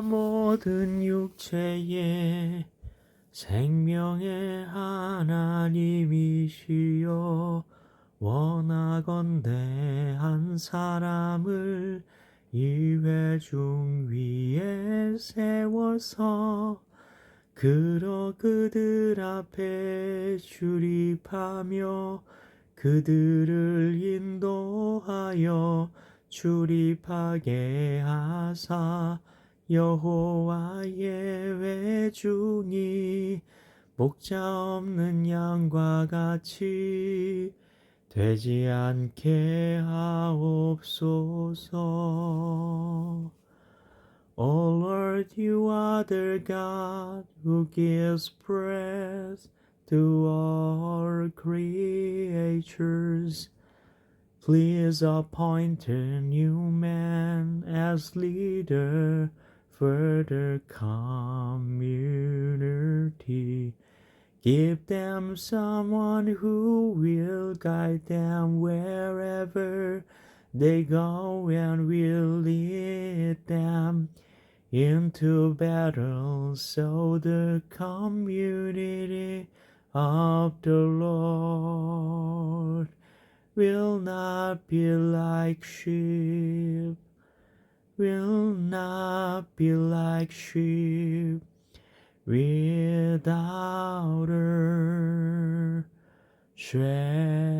나 모든 육체에 생명의 하나님이시여 원하건대 한 사람을 이 회중 위에 세워서 그러 그들 앞에 출입하며 그들을 인도하여 출입하게 하사 여호와의 외중이 목자 없는 양과 같이 되지 않게 하옵소서. O Lord, you are the God who gives breath to all creatures. Please appoint a new man as leader for the community. Give them someone who will guide them wherever they go and will lead them into battle so the community of the Lord will not be like sheep, will not be like sheep without a shepherd.